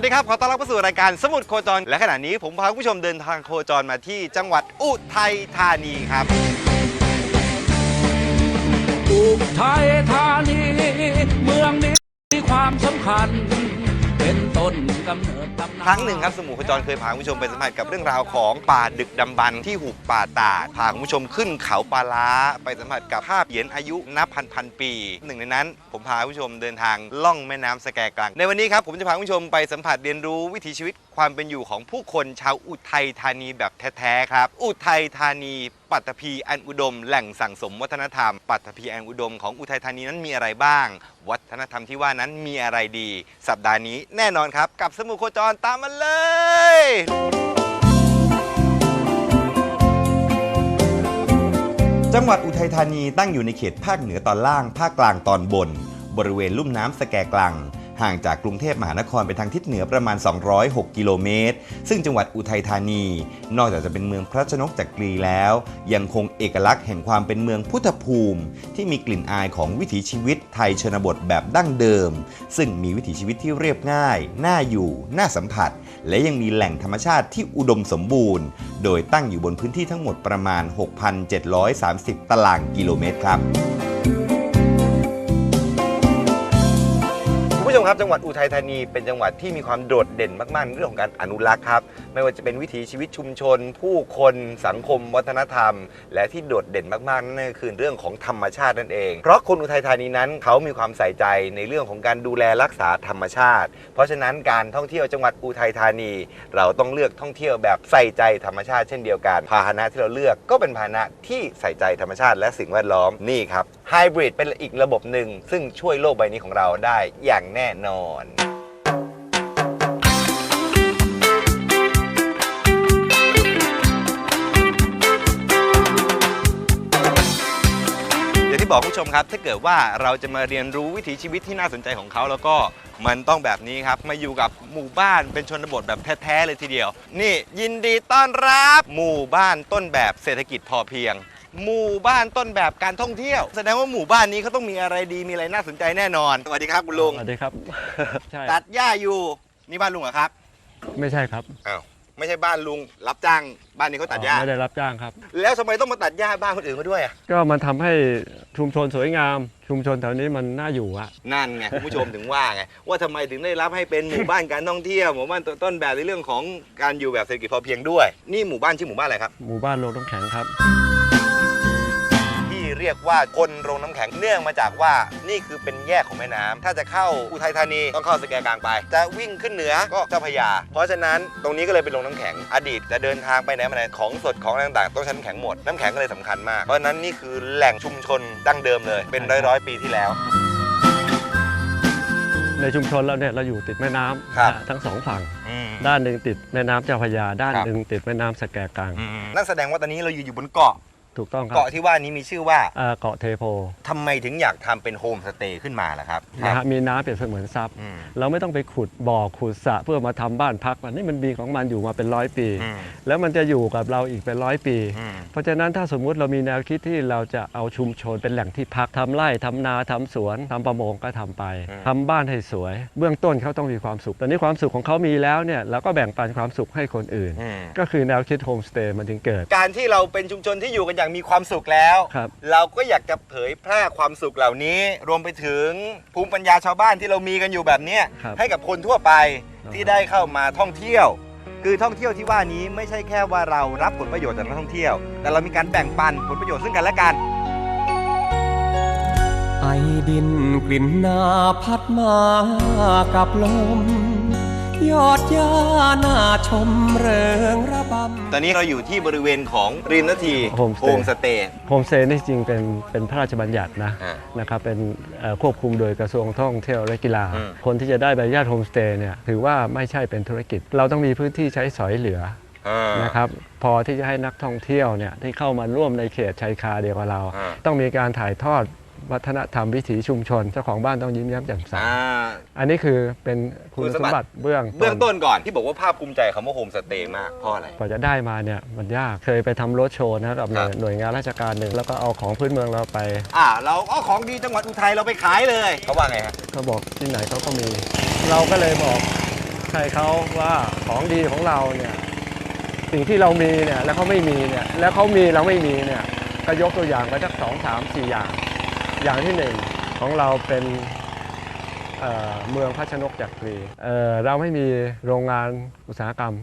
วัสดีครับ ขอต้อนรับเข้าสู่รายการสมุดโคจร และขณะนี้ผมพาคุณผู้ชมเดินทางโคจรมาที่จังหวัดอุทัยธานีครับ อุทัยธานี เมืองนี้มีความสำคัญ เป็นต้นกำเนิดตำนาน ครั้งหนึ่งครับสมุขจรเคยพาคุณผู้ชมไปสัมผัสกับเรื่องราวของป่าดึกดำบรรพ์ที่หุบป่าตาดพาคุณผู้ชมขึ้นเขาปาล้าไปสัมผัสกับภาพเหรียนอายุนับพันพันปี หนึ่งในนั้น ผมพาคุณผู้ชมเดินทางล่องแม่น้ำสแกกลัง ในวันนี้ครับผมจะพาคุณผู้ชมไปสัมผัสเรียนรู้วิถีชีวิต ความเป็นอยู่ของผู้คนชาวอุทัยธานีแบบแท้ๆครับ อุทัยธานี ปัตตภีอันอุดม แหล่งสั่งสมวัฒนธรรม ปัตตภีอันอุดมของอุทัยธานีนั้นมีอะไรบ้าง วัฒนธรรมที่ว่านั้นมีอะไรดี สัปดาห์นี้แน่นอนครับ กับสมุโคจรตามมาเลยจังหวัดอุทัยธานีตั้งอยู่ในเขตภาคเหนือตอนล่าง ภาคกลางตอนบน บริเวณลุ่มน้ำสแกกลัง ห่างจากกรุงเทพมหานครไปทางทิศเหนือประมาณ 206 กิโลเมตร ซึ่งจังหวัดอุทัยธานี นอกจากจะเป็นเมืองพระชนกจักรีแล้ว ยังคงเอกลักษณ์แห่งความเป็นเมืองพุทธภูมิ ที่มีกลิ่นอายของวิถีชีวิตไทยชนบทแบบดั้งเดิม ซึ่งมีวิถีชีวิตที่เรียบง่าย น่าอยู่ น่าสัมผัส และยังมีแหล่งธรรมชาติที่อุดมสมบูรณ์ โดยตั้งอยู่บนพื้นที่ทั้งหมดประมาณ 6,730 ตารางกิโลเมตรครับ ครับจังหวัดอุทัยธานีเป็นจังหวัดที่มีความโดดเด่นมากๆในเรื่องของการอนุรักษ์ครับ ไม่ว่าจะเป็นวิถีชีวิตชุมชน ผู้คนสังคม วัฒนธรรม และที่โดดเด่นมากๆนั่นก็คือเรื่องของธรรมชาตินั่นเอง เพราะคนอุทัยธานีนั้นเขามีความใส่ใจในเรื่องของการดูแลรักษาธรรมชาติ เพราะฉะนั้นการท่องเที่ยวจังหวัดอุทัยธานี เราต้องเลือกท่องเที่ยวแบบใส่ใจธรรมชาติเช่นเดียวกันพาหนะที่เราเลือกก็เป็นพาหนะที่ใส่ใจธรรมชาติและสิ่งแวดล้อมนี่ครับไฮบริดเป็นอีกระบบหนึ่งซึ่งช่วยโลกใบนี้ของเราได้อย่างแน่นอนอย่างที่บอกคุณผู้ชมครับถ้าเกิดว่าเราจะมาเรียนรู้วิถีชีวิตที่น่าสนใจของเขาแล้วก็มันต้องแบบนี้ครับ มาอยู่กับหมู่บ้านเป็นชนบทแบบแท้ ๆ เลยทีเดียว นี่ยินดีต้อนรับหมู่บ้านต้นแบบเศรษฐกิจพอเพียง หมู่บ้านต้นแบบการท่องเที่ยว แสดงว่าหมู่บ้านนี้เขาต้องมีอะไรดีมีอะไรน่าสนใจแน่นอนสวัสดีครับคุณลุงสวัสดีครับ ใช่ตัดหญ้าอยู่นี่บ้านลุงเหรอครับไม่ใช่ครับอ้าวไม่ใช่บ้านลุงรับจ้างบ้านนี้เขาตัดหญ้าอ๋อไม่ได้รับจ้างครับ แล้วทำไมต้องมาตัดหญ้าบ้านคนอื่นเขาด้วยอะก็มันทำให้ชุมชนสวยงาม ชุมชนแถวนี้มันน่าอยู่อะนั่นไงคุณผู้ชมถึงว่าไงว่าทำไมถึงได้รับให้เป็นหมู่บ้านการท่องเที่ยวหมู่บ้านต้นแบบในเรื่องของการอยู่แบบเศรษฐกิจพอเพียงด้วย นี่หมู่บ้านชื่อหมู่บ้านอะไรครับ หมู่บ้านโรงน้ำแข็งครับที่ เรียกว่าคนโรงน้ำแข็งเนื่องมาจากว่านี่คือเป็นแยกของแม่น้ำถ้าจะเข้าอุทัยธานีต้องเข้าสแกกลางไป จะวิ่งขึ้นเหนือก็เจ้าพระยา เพราะฉะนั้นตรงนี้ก็เลยเป็นโรงน้ำแข็งอดีตจะเดินทางไปไหนมาไหนของสดของอะไรต่างๆต้องใช้น้ำแข็งหมดน้ำแข็งก็เลยสำคัญมากเพราะฉะนั้นนี่คือแหล่งชุมชนดั้งเดิมเลย เป็นร้อยร้อยๆปีที่แล้วในชุมชนเราเนี่ยเราอยู่ติดแม่น้ำครับนะฮะทั้งสองฝั่งอืมด้านหนึ่งติดแม่น้ำเจ้าพระยา ด้านครับหนึ่งติดแม่น้ำสแกกลาง นั่นแสดงว่าตอนนี้เราอยู่อยู่บนเกาะ ถูกต้องครับเกาะที่ว่านี้มีชื่อว่าอ่าเกาะเทโพทำไมถึงอยากทำเป็นโฮมสเตย์ขึ้นมาล่ะครับนะฮะมีน้ำเปรียบเสมือนทรัพย์ อืมเราไม่ต้องไปขุดบ่อขุดสระเพื่อมาทำบ้านพักมันนี่มันมีของมันอยู่มาเป็นร้อยปี อืมแล้วมันจะอยู่กับเราอีกเป็นร้อยปี อืม เพราะฉะนั้นถ้าสมมุติเรามีแนวคิดที่เราจะเอาชุมชนเป็นแหล่งที่พักทำไร่ทำนาทำสวนทำประมงก็ทำไปอืม ทำบ้านให้สวย เบื้องต้นเขาต้องมีความสุข ตอนนี้ความสุขของเขามีแล้วเนี่ยเราก็แบ่งปันความสุขให้คนอื่น อืมก็คือแนวคิดโฮมสเตย์มันถึงเกิด การที่เราเป็นชุมชนที่อยู่กันอย่างมีความสุขแล้ว ครับ เราก็อยากจะเผยแพร่ความสุขเหล่านี้ รวมไปถึงภูมิปัญญาชาวบ้านที่เรามีกันอยู่แบบเนี้ยครับให้กับคนทั่วไปครับที่ได้เข้ามาท่องเที่ยว คือท่องเที่ยวที่ว่านี้ไม่ใช่แค่ว่าเรารับผลประโยชน์จากนักท่องเที่ยว แต่เรามีการแบ่งปันผลประโยชน์ซึ่งกันและกัน ไอดินกลิ่นนาพัดมากับลม ยอดย่าหน้าชมเริงระบำตอนนี้เราอยู่ที่บริเวณของริมนาทีโฮมสเตย์สเตย์ โฮมสเตย์นี่จริงๆเป็นเป็นพระราชบัญญัตินะอ่านะครับเป็นเอ่อควบคุมโดยกระทรวงท่องเที่ยวและกีฬา อืม คนที่จะได้ใบอนุญาตโฮมสเตย์เนี่ยถือว่าไม่ใช่เป็นธุรกิจ เราต้องมีพื้นที่ใช้สอยเหลืออ่า นะครับพอที่จะให้นักท่องเที่ยวเนี่ยที่เข้ามาร่วมในเขตชายคาเดียวกับเรา อ่า ต้องมีการถ่ายทอด วัฒนธรรมวิถีชุมชน เจ้าของบ้านต้องยิ้มแย้มแจ่มใสอ่า อันนี้คือเป็นคุณคุณสสมมบับัติ ติเบื้องเบื้องต้นก่อนที่บอกว่าภาพภูมิใจคำว่าโฮมสเตย์มากเพราะอะไร กว่าจะได้มาเนี่ยมันยากเคยไปทำรถโชว์นะกับหน่วยครับ หน่วยงานราชการหนึ่งแล้วก็เอาของพื้นเมืองเราไป อ่า เราเอาของดีจังหวัดอุทัยเราไปขายเลยเขาว่าไงฮะ เขาบอกที่ไหนเขาก็มี เราก็เลยบอกใครเขาว่าของดีของเราเนี่ยสิ่งที่เรามีเนี่ยแล้วเขาไม่มีเนี่ยแล้วเขามีเราไม่มีเนี่ยก็ยกตัวอย่างไปสักสองสามสี่อย่าง อย่างที่หนึ่งของเราเป็นเอ่อเมืองพัชนกจักรีเอ่อเราไม่มีโรงงานอุตสาหกรรม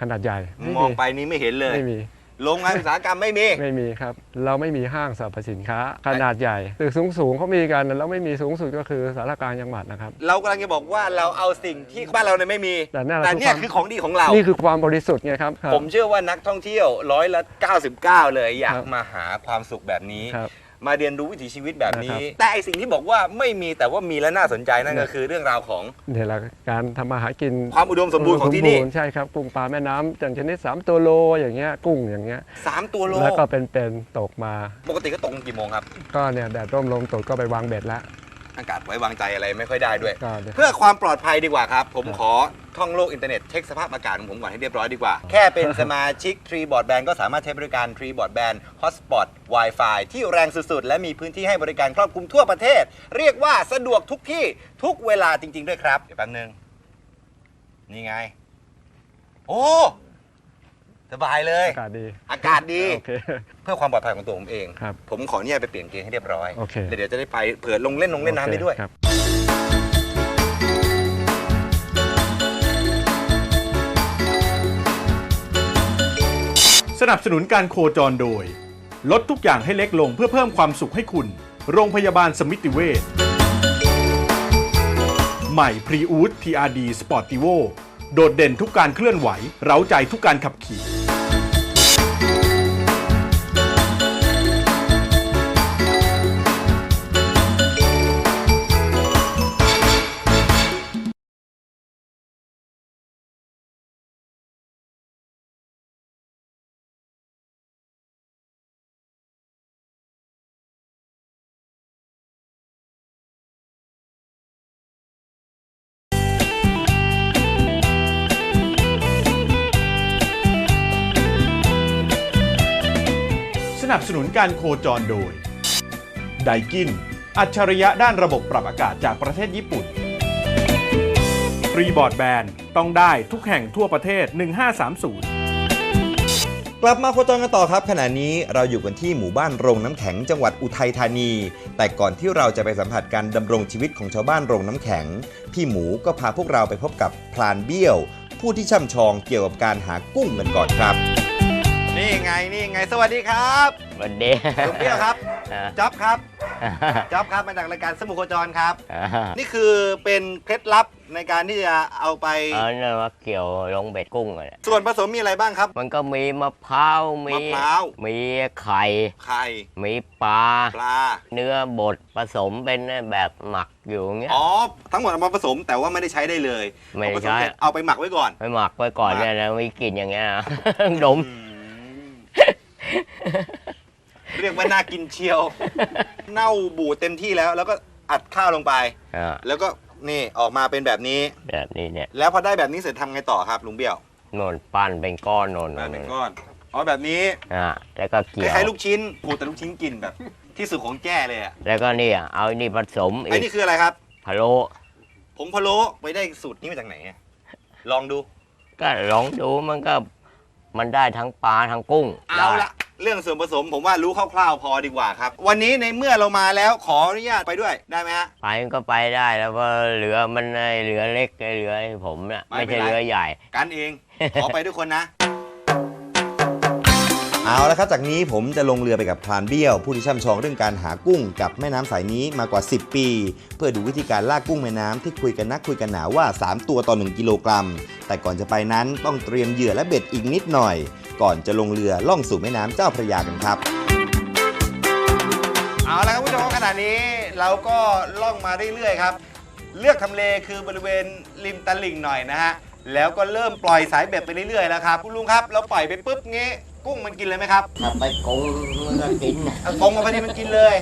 ขนาดใหญ่ไม่มองมีไปนี้ไม่เห็นเลยไม่มีโรงงานอุตสาหกรรมไม่มี ไม่มีครับ เราไม่มีห้างสรรพสินค้า ขนาดใหญ่ตึกสูงสูงๆเขามีกันแล้วไม่มีสูงสุดก็คือสารกลางจังหวัดนะครับ เรากำลังจะบอกว่าเราเอาสิ่งที่บ้านเราเนี่ยไม่มี แต่นั่นแหละแต่เนี่ยคือความคือของดีของเรา นี่คือความบริสุทธิ์ไงครับครับ ผมเชื่อว่านักท่องเที่ยวร้อยละ 99 เลยอยากครับมาหาความสุขแบบนี้ครับ มาเรียนรู้วิถีชีวิตแบบนี้ นะครับ แต่ไอสิ่งที่บอกว่าไม่มีแต่ว่ามีและน่าสนใจนั่นก็คือเรื่องราวของเนี่ยแหละการทำมาหากินความอุดมสมบูรณ์ของที่นี่สมบูรณ์ใช่ครับกุ้งปลาแม่น้ำจังชนิด 3 ตัวโลอย่างเงี้ยกุ้งอย่างเงี้ย3 ตัวโล แล้วก็เป็นๆตกมา ปกติก็ตกกี่โมงครับ ก็เนี่ยแดดร่มลมตกก็ไปวางเบ็ดแล้ว อากาศไว้วางใจอะไรไม่ค่อยได้ด้วยก็เนี่ยเพื่อความปลอดภัยดีกว่าครับ ผมครับขอท่องโลกอินเทอร์เน็ตเช็คสภาพอากาศของผมก่อนให้เรียบร้อยดีกว่า แค่เป็นสมาชิก Tree Broadband ก็สามารถใช้บริการ Tree Broadband Hotspot Wi-Fi ที่แรงสุดๆ และมีพื้นที่ให้บริการครอบคลุมทั่วประเทศ เรียกว่าสะดวกทุกที่ทุกเวลาจริง ๆ ด้วยครับ เดี๋ยวแป๊บนึง นี่ไง โอ้ สบายเลย อากาศดีอากาศดี โอเค เพื่อความปลอดภัยของตัวผมเอง ครับผมขอเนี่ยไปเปลี่ยนเกงให้เรียบร้อย โอเค เดี๋ยวจะได้ไปเผื่อลงเล่นลงเล่นน้ำได้ด้วย ครับ สนับสนุนการโคจรโดย ลดทุกอย่างให้เล็กลงเพื่อเพิ่มความสุขให้คุณ โรงพยาบาลสมิติเวชใหม่พรีอูดทีอาร์ดีสปอร์ติโว โดดเด่นทุกการเคลื่อนไหว เร้าใจทุกการขับขี่ นับสนุนการโคจรโดยไดกิน อัจฉริยะด้านระบบปรับอากาศจากประเทศญี่ปุ่น ฟรีบอร์ดแบนต้องได้ทุกแห่งทั่วประเทศ 1530 กลับมาโคจรกันต่อครับ ขณะนี้เราอยู่กันที่หมู่บ้านโรงน้ำแข็งจังหวัดอุทัยธานี แต่ก่อนที่เราจะไปสัมผัสการดำรงชีวิตของชาวบ้านโรงน้ำแข็ง พี่หมูก็พาพวกเราไปพบกับพลานเบี้ยว ผู้ที่ช่ำชองเกี่ยวกับการหากุ้งกันก่อนครับ นี่ไงนี่ไงสวัสดีครับวันดีลุงเบี้ยวครับอ่าจ๊อบครับจ๊อบครับมาจากรายการสมุโคจรครับอ่านี่คือเป็นเคล็ดลับในการที่จะเอาไปเอาเนี่ยมาเกี่ยวลงเบ็ดกุ้งอะเนี่ยส่วนผสมมีอะไรบ้างครับ มันก็มีมะพร้าวมีมะพร้าวมีไข่ไข่มีปลาปลา เนื้อบดผสมเป็นแบบหมักอยู่อย่างเงี้ยอ๋อทั้งหมดเอามาผสมแต่ว่าไม่ได้ใช้ได้เลยไม่ได้เอาผสใช้เสร็จเอาไปหมักไว้ก่อนไปหมักไว้ก่อนหมักเนี่ยนะมีกลิ่นอย่างเงี้ยนะดม เรียกว่าน่ากินเชียว เน่าบูดเต็มที่แล้ว แล้วก็อัดข้าวลงไป อ่าแล้วก็นี่ออกมาเป็นแบบนี้ แบบนี้เนี่ยแล้วพอได้แบบนี้เสร็จทำไงต่อครับลุงเบี้ยวโนนปั้นเป็นก้อนโนนมาเป็นก้อนอ๋อแบบนี้อ่าแล้วก็คเกี่ยว ล้ายๆลูกชิ้นผูแต่ลูกชิ้นกินแบบ ที่สุดของแจ้เลยอะแล้วก็เนี่ยเอาไอ้นี่ผสมไอ้อีกนี่คืออะไรครับพะโล้ผงพะโล้ไปได้สูตรนี้มาจากไหนอะลองดู ก็ลองดูมันก็มันได้ทั้งปลาทั้งกุ้งเอาได้ละ เรื่องส่วนผสมผมว่ารู้คร่าวๆพอดีกว่าครับ วันนี้ในเมื่อเรามาแล้วขออนุญาตไปด้วยได้ไหมฮะ ไปมันก็ไปได้แล้วว่าเรือมันไอ้เรือเล็กไอ้เรือไอ้ผมเนี่ยไม่ไม่เป็นใช่ไร เรือใหญ่ กันเอง ขอไปด้วยคนนะ เอาละครับจากนี้ผมจะลงเรือไปกับพรานเบี้ยว ผู้ที่ช่ำชองเรื่องการหากุ้งกับแม่น้ำสายนี้มากว่า 10 ปี เพื่อดูวิธีการลากุ้งแม่น้ำที่คุยกันนักคุยกันหนาว่า 3 ตัวต่อ 1 กิโลกรัม แต่ก่อนจะไปนั้นต้องเตรียมเหยื่อและเบ็ดอีกนิดหน่อย ก่อนจะลงเรือล่องสู่แม่น้ำเจ้าพระยากันครับ เอาละครับผู้ชมขณะนี้เราก็ล่องมาเรื่อยๆครับ เลือกทำเลคือบริเวณริมตลิ่งหน่อยนะฮะแล้วก็เริ่มปล่อยสายเบ็ดไปเรื่อยๆแล้วครับคุณลุงครับเราปล่อยไปปุ๊บงี้ กุ้งมันกินเลยไหมครับถ้าไปกงมันก็กินนะเอาตรงมาพอดีมันกินเลย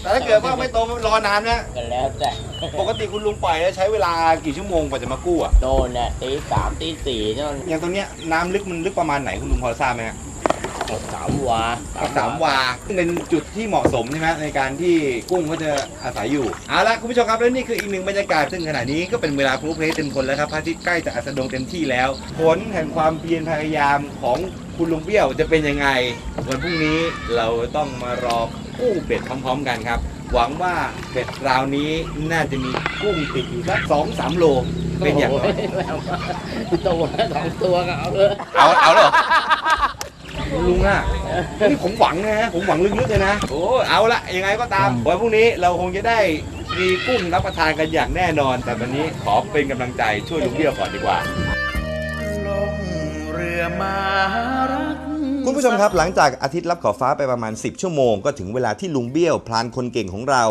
แต่ถ้าเกิดว่าไม่ตรงมันรอนานนะก็แล้วแต่ปกติคุณลุงปล่อยแล้วใช้เวลากี่ชั่วโมงกว่าจะมากู้อะโดนเนี่ยตีสามตีสี่นั่นอย่างตรงเนี้ยน้ำลึกมันลึกประมาณไหนคุณลุงพอทราบไหมฮะสามวาสามวาซึ่งเป็นจุดที่เหมาะสมใช่ไหมในการที่กุ้งก็จะอาศัยอยู่เอาละคุณผู้ชมครับและนี่คืออีกหนึ่งบรรยากาศซึ่งขณะนี้ก็เป็นเวลาพลุเพลเต็มคนแล้วครับพระอาทิตย์ใกล้จะอัสดงเต็มที่แล้ว ผลแห่งความเพียรพยายามของ คุณลุงเบี้ยวจะเป็นยังไงวันพรุ่งนี้เราต้องมารอกู้เบ็ดพร้อมๆกันครับ หวังว่าเบ็ดราวนี้น่าจะมีกุ้งติดอยู่สักสองสามโลเป็นอย่างน้อยตัวสองตัวก็เอาเลยเอาเอาเลยลุงอะนี่ผมหวังนะผมหวังลึกๆเลยนะโอ้เอาละยังไงก็ตามวันพรุ่งนี้เราคงจะได้มีกุ้งรับประทานกันอย่างแน่นอน แต่วันนี้ขอเป็นกำลังใจช่วยลุงเบี้ยวก่อนดีกว่า คุณผู้ชมครับหลังจากอาทิตย์รับขอบฟ้าไปประมาณ 10 ชั่วโมงก็ถึงเวลาที่ลุงเบี้ยว พลานคนเก่งของเรา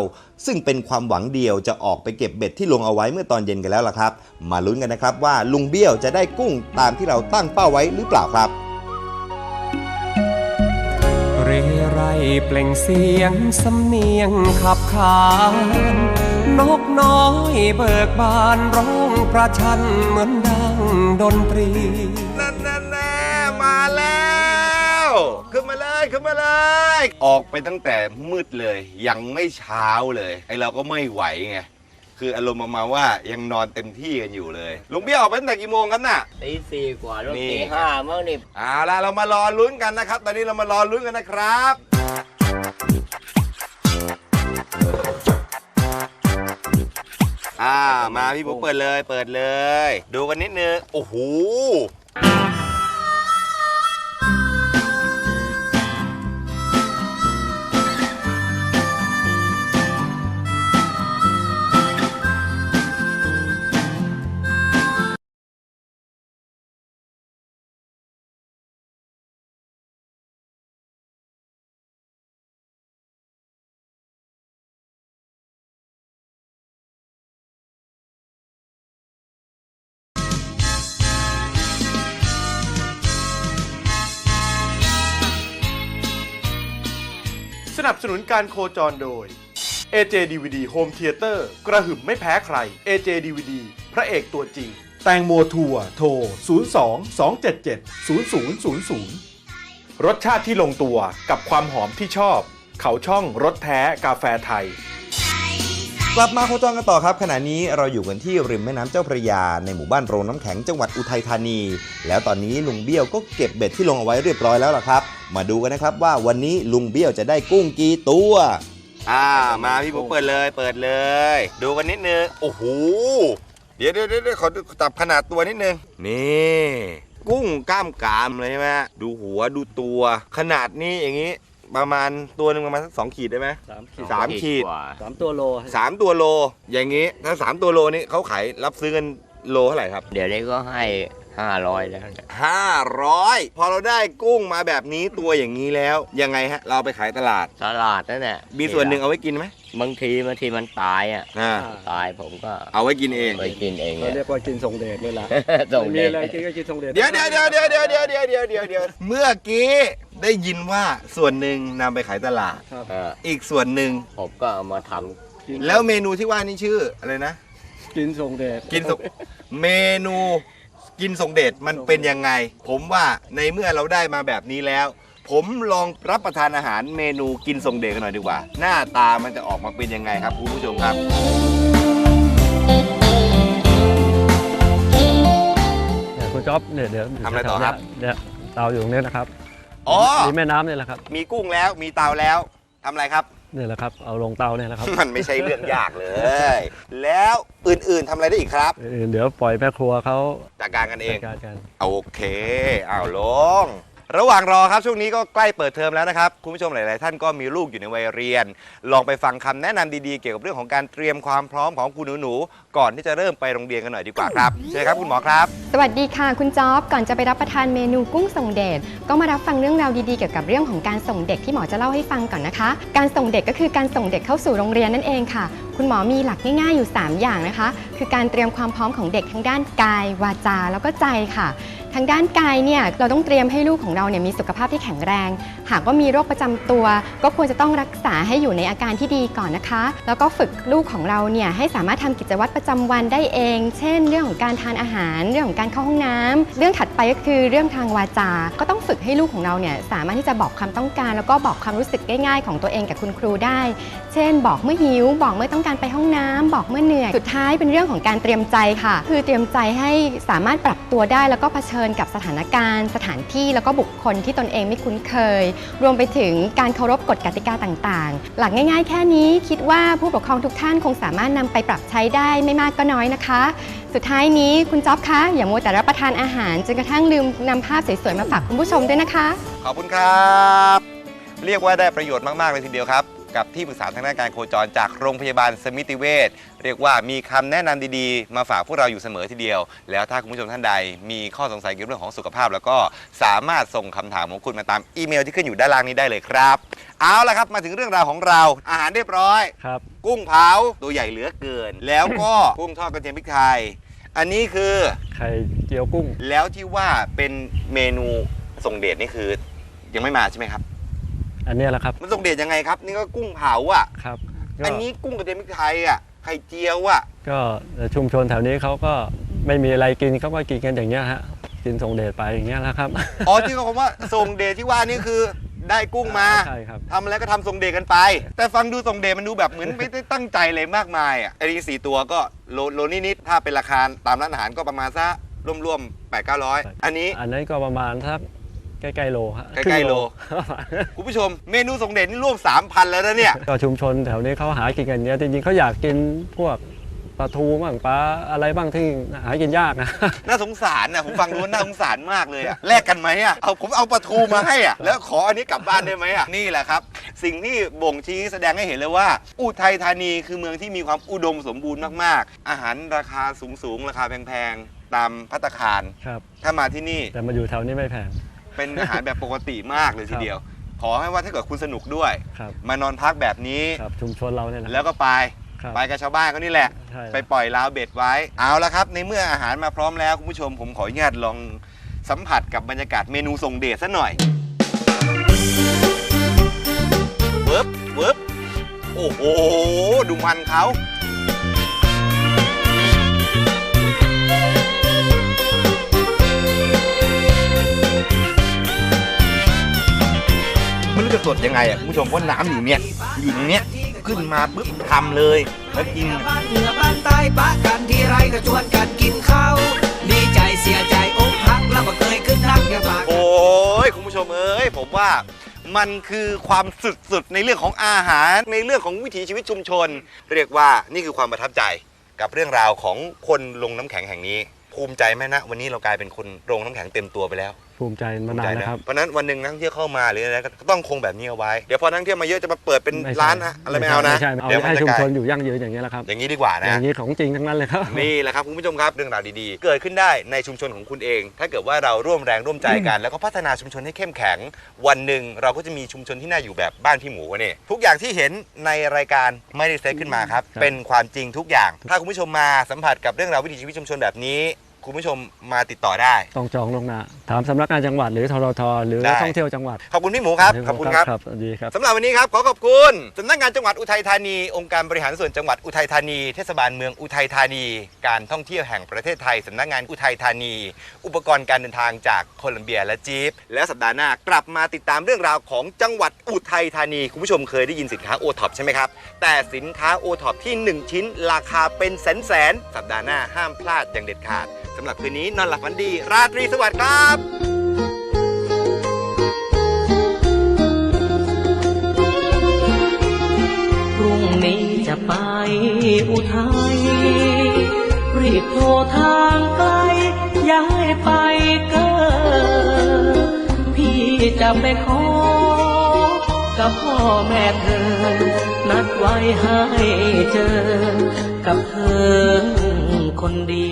ซึ่งเป็นความหวังเดียวจะออกไปเก็บเบ็ดที่ลงเอาไว้เมื่อตอนเย็นกันแล้วล่ะครับ มาลุ้นกันนะครับว่าลุงเบี้ยวจะได้กุ้งตามที่เราตั้งเป้าไว้หรือเปล่าครับ เรไรเปล่งเสียงสำเนียงขับขานนกน้อยเบิกบานร้องประชันเหมือนดังดนตรี เลยขึ้นมาเลย ออกไปตั้งแต่มืดเลย ยังไม่เช้าเลยไอเราก็ไม่ไหวไงคืออารมณ์ประมาณว่ายังนอนเต็มที่กันอยู่เลยลุงเบี้ยออกไปตั้งแต่กี่โมงครับน่ะ ตีสี่กว่าแล้วนี่ ตีห้าเมื่อนี่เอาล่ะเรามารอลุ้นกันนะครับ ตอนนี้เรามารอลุ้นกันนะครับ อ่ามาพี่ปุ๊กเปิดเลยเปิดเลย ดูกันนิดนึงโอ้โห การโคจรโดย AJ DVD Home Theater กระหึ่มไม่แพ้ใคร AJ DVD พระเอกตัวจริง แตงโมทัวร์โทร 02 277 0000 รสชาติที่ลงตัวกับความหอมที่ชอบ เขาช่องรสแท้กาแฟไทย กลับมาโคจรกันต่อครับ ขณะนี้เราอยู่กันที่ริมแม่น้ำเจ้าพระยา ในหมู่บ้านโรงน้ำแข็งจังหวัดอุทัยธานี แล้วตอนนี้ลุงเบี้ยวก็เก็บเบ็ดที่ลงเอาไว้เรียบร้อยแล้วล่ะครับ มาดูกันนะครับว่าวันนี้ลุงเบี้ยวจะได้กุ้งกี่ตัว อ่ามาพี่ผมเปิดเลยเปิดเลย ดูกันนิดนึงโอ้โหเดี๋ยวเดี๋ยวเดี๋ยวขอจับขนาดตัวนิดนึงนี่กุ้งกล้ามกรามเลยใช่ไหมดูหัวดูตัว ขนาดนี้อย่างนี้ ประมาณตัวหนึ่งประมาณสักสองขีดได้ไหม สามขีดสาม ขีด กว่าสามตัวโลสามตัวโล อย่างนี้ ถ้าสามตัวโลนี่เขาขายรับซื้อกันโลเท่าไหร่ครับ เดี๋ยวนี้ก็ให้ ห้าร้อยแล้วเนี่ยห้าร้อยพอเราได้กุ้งมาแบบนี้ตัวอย่างนี้แล้ว ยังไงฮะ เราเอาไปขายตลาด ตลาดนั่นแหละมีส่วนหนึ่งเอาไว้กินไหมบางทีบางทีมันตายอะอ่าตายผมก็เอาไว้กินเอง ไปกินเองเราเนี่ยเรียกว่ากินส่งเดชนี่แหละส่งไม่มีเด็อะไรกินก็กินส่งเดชเดี๋ยวเดี๋ยวเดี๋ยวเดี๋ยวเดี๋ยวเดี๋ยวเดี๋ยวเดี๋ยวเดี๋ยวเดี๋ยวเมื่อกี้ได้ยินว่าส่วนหนึ่งนำไปขายตลาด ครับเอออีกส่วนหนึ่ง ผมก็เอามาทกินแล้วเมนูที่ว่านี่ชื่ออะไรนะ กินส่งเดชกินส่งเมนู กินส่งเดชมันเป็นยังไง ผมว่าในเมื่อเราได้มาแบบนี้แล้ว ผมลองรับประทานอาหารเมนูกินส่งเดชกันหน่อยดีกว่า หน้าตามันจะออกมาเป็นยังไงครับคุณผู้ชมครับ เนี่ยคุณจ๊อบเนี่ยเดี๋ยวทำอะไรต่อครับ เนี่ยเตาอยู่ตรงนี้นะครับอ๋อ มีแม่น้ำเนี่ยแหละครับ มีกุ้งแล้วมีเตาแล้วทำอะไรครับเนี่ยแหละครับ เอาลงเตาเนี่ยแหละครับ มันไม่ใช่เรื่องยากเลย แล้วอื่น ๆทำอะไรได้อีกครับ เออเดี๋ยวปล่อยแม่ครัวเขาจัดการกันเอจังดการกัน โอเคอ้าวลง ระหว่างรอครับช่วงนี้ก็ใกล้เปิดเทอมแล้วนะครับคุณผู้ชมหลาย ๆ ท่านก็มีลูกอยู่ในวัยเรียน ลองไปฟังคำแนะนำดี ๆ เกี่ยวกับเรื่องของการเตรียมความพร้อมของคุณหนู ๆ ก่อนที่จะเริ่มไปโรงเรียนกันหน่อยดีกว่าครับเชิญครับคุณหมอครับ สวัสดีค่ะ คุณจ๊อบ ก่อนจะไปรับประทานเมนูกุ้งส่งเดชก็มารับฟังเรื่องราวดีๆเกี่ยวกับเรื่องของการส่งเด็กที่หมอจะเล่าให้ฟังก่อนนะคะ การส่งเด็กก็คือการส่งเด็กเข้าสู่โรงเรียนนั่นเองค่ะ คุณหมอมีหลักง่ายๆอยู่ 3 อย่างนะคะ คือการเตรียมความพร้อมของเด็กทั้งด้านกาย วาจา แล้วก็ใจค่ะ ทางด้านกายเนี่ยเราต้องเตรียมให้ลูกของเราเนี่ยมีสุขภาพที่แข็งแรง หากว่ามีโรคประจำตัว ก็ควรจะต้องรักษาให้อยู่ในอาการที่ดีก่อนนะคะ แล้วก็ฝึกลูกของเราเนี่ยให้สามารถทำกิจวัตรประจำวันได้เอง เช่น เรื่องของการทานอาหาร เรื่องของการเข้าห้องน้ำเรื่องถัดไปก็คือเรื่องทางวาจา ก็ต้องฝึกให้ลูกของเราเนี่ยสามารถที่จะบอกความต้องการ แล้วก็บอกความรู้สึกง่ายๆ ของตัวเองกับคุณครูได้ เช่น บอกเมื่อหิว บอกเมื่อต้องการไปห้องน้ำบอกเมื่อเหนื่อย สุดท้ายเป็นเรื่องของการเตรียมใจค่ะ คือเตรียมใจให้สามารถปรับตัวได้แล้วก็เผชิญกับสถานการณ์ สถานที่แล้วก็บุคคลที่ตนเองไม่คุ้นเคย รวมไปถึงการเคารพกฎกติกาต่างๆ หลักง่าย ๆ แค่นี้คิดว่าผู้ปกครองทุกท่านคงสามารถนำไปปรับใช้ได้ไม่มากก็น้อยนะคะ สุดท้ายนี้คุณจ๊อบคะอย่ามัวแต่รับประทานอาหารจนกระทั่งลืมนำภาพสวยๆมาฝากคุณผู้ชมด้วยนะคะ ขอบคุณครับ เรียกว่าได้ประโยชน์มากๆเลยทีเดียวครับ กับที่ปรึกษาทางด้านการโคจรจากโรงพยาบาลสมิติเวชเรียกว่ามีคำแนะนำดีๆ มาฝากพวกเราอยู่เสมอทีเดียว แล้วถ้าคุณผู้ชมท่านใด มีข้อสงสัยเกี่ยวกับเรื่องของสุขภาพ แล้วก็สามารถส่งคำถามของคุณมาตามอีเมลที่ขึ้นอยู่ด้านล่างนี้ได้เลยครับ เอาละครับมาถึงเรื่องราวของเราอาหารเรียบร้อย ครับ กุ้งเผาตัวใหญ่เหลือเกิน แล้วก็ กุ้งทอดกระเทียมพริกไทย อันนี้คือไข่เจียวกุ้ง แล้วที่ว่าเป็นเมนูส่งเดชนี่คือ ยังไม่มาใช่ไหมครับ อันเนี้ยแหละครับมันส่งเดชยังไงครับ นี่ก็กุ้งเผาอะ ครับก็อันนี้กุ้งกระเทียมพริกไทยอะ ไข่เจียวอะ ก็ชุมชนแถวนี้เขาก็ไม่มีอะไรกินเขาก็กินกันอย่างเงี้ยฮะกินส่งเดชไปอย่างเงี้ยแหล้วครับ อ๋อที่เขาคำว่าส่งเดชที่ว่านี่คือได้กุ้งมาใช่ครับ ทำอะไรก็ทำส่งเดชกันไป แต่ฟังดูส่งเดชมันดูแบบเหมือน ไม่ได้ตั้งใจเลยมากมายอะไอ้นี่สี่ตัวก็โลโลนิดๆถ้าเป็นราคาตามร้านอาหารก็ประมาณสักร่วมๆแปดเก้าร้อยอันนี้ อันนั้นก็ประมาณสัก ใกล้ๆโลฮะใกล้ๆโล คุณผู้ชมเมนูส่งเดชนี่ร่วมสามพันแล้วนะเนี่ย ก็ชุมชนแถวนี้เขาหากินกันเนี้ยจริงๆเขาอยากกินพวกปลาทูบ้างปลาอะไรบ้างที่หากินยากนะ น่าสงสารนะผมฟังดูแล้วน่าสงสารมากเลยอะแลกกันไหมอะเอาผมเอาปลาทูมาให้อะแล้วขออันนี้กลับบ้านได้ไหมอะนี่แหละครับ สิ่งที่บ่งชี้แสดงให้เห็นเลยว่า อุทัยธานีคือเมืองที่มีความอุดมสมบูรณ์มากๆ อาหารราคาสูงๆราคาแพงๆตามพัตตาคารครับ ถ้ามาที่นี่แต่มาอยู่แถวนี้ไม่แพง เป็นอาหารแบบปกติมากเลยทีเดียว ขอให้ว่าถ้าเกิดคุณสนุกด้วย ครับมานอนพักแบบนี้ ครับชุมชนเราเนี่ยนะ แล้วก็ไป ครับไปกับชาวบ้านเขานี่แหละ ใช่ไปปล่อยลาวเบ็ดไว้ เอาละครับ ในเมื่ออาหารมาพร้อมแล้วคุณผู้ชมผมขออนุญาตลองสัมผัสกับบรรยากาศเมนูส่งเดชซะหน่อยเวิบเวิบโอ้โห ดูมันเขา รู้จะสดยังไงอะคุณผู้ชมเพราะน้ำอยู่เนี่ยอยู่ตรงเนี้ยขึ้นมาปุ๊บทำเลยแล้วกินบ้านเหนือบ้านใต้ปะกันที่ไรก็ชวนกันกินข้าวดีใจเสียใจอกหักแล้วก็เคยขึ้นรักอย่าฝากโอ้ยคุณผู้ชมเอ้ยผมว่ามันคือความสุดๆในเรื่องของอาหารในเรื่องของวิถีชีวิตชุมชน เรียกว่านี่คือความประทับใจกับเรื่องราวของคนลงน้ำแข็งแห่งนี้ ภูมิใจไหมนะ วันนี้เรากลายเป็นคนลงน้ำแข็งเต็มตัวไปแล้ว ภูมิใจมานานแล้วครับ เพราะฉะนั้นวันหนึ่งนักท่องเที่ยวเข้ามาหรืออะไรก็ต้องคงแบบนี้เอาไว้ เดี๋ยวพอนักท่องเที่ยวมาเยอะจะมาเปิดเป็นไม่ใช่ร้านอะอะไรไม่เอานะไม่ใช่เอาเดี๋ยวมันให้จะชุมกลายชนอยู่ยั่งยืนอย่างนี้ยแหละครับ อย่างนี้ดีกว่าอนะย่างนี้ของจริงทั้งนั้นเลยครับ นี่แหละครับคุณผู้ชมครับเรื่องราวดีๆ เกิดขึ้นได้ในชุมชนของคุณเอง ถ้าเกิดว่าเราร่วมแรงร่วมใจกัน แล้วก็พัฒนาชุมชนให้เข้มแข็ง วันหนึ่งเราก็จะมีชุมชนที่น่าอยู่แบบบ้านพี่หมูเนี่ยทุกอย่างที่เห็นในรายการไม่ได้เซตขึ้นมาครับครับเป็นความจริงทุกอย่าง ถ้าคุณผู้ชมมาสัมผัสกับเรื่องราววิถีชีวิตชุมชนแบบนี้ คุณผู้ชมมาติดต่อได้ ต้องจองลวงหน้าถามสำนักงานจังหวัดหรือทรทหรือได้ ท่องเที่ยวจังหวัดขอบคุณพี่หมูครับขอบคุณครับครับ สวัสดีครับ สำหรับวันนี้ครับ ขอขอบคุณสำนักงานจังหวัดอุทัยธานี องค์การบริหารส่วนจังหวัดอุทัยธานี เทศบาลเมืองอุทัยธานี การท่องเที่ยวแห่งประเทศไทยสำนักงานอุทัยธานี อุปกรณ์การเดินทางจากโคลัมเบียและจีปและสัปดาห์หน้ากลับมาติดตามเรื่องราวของจังหวัดอุทัยธานี คุณผู้ชมเคยได้ยินสินค้าโอท็อปใช่ไหมครับ แต่สินค้าโอท็อปที่ 1 ชิ้นราคาเป็นแสนแสนๆสัปดาห์หน้าห้ามพลาดอย่างเด็ดขาดสำหรับคืนนี้นอนหลับฝันดี ราตรีสวัสดิ์ครับพรุ่งนี้จะไปอุทัยรีบโทรทางไกลย้ายไปเกิดพี่จะไปขอ กับพ่อแม่เธอ นัดไว้ให้เจอ กับเธอคนดี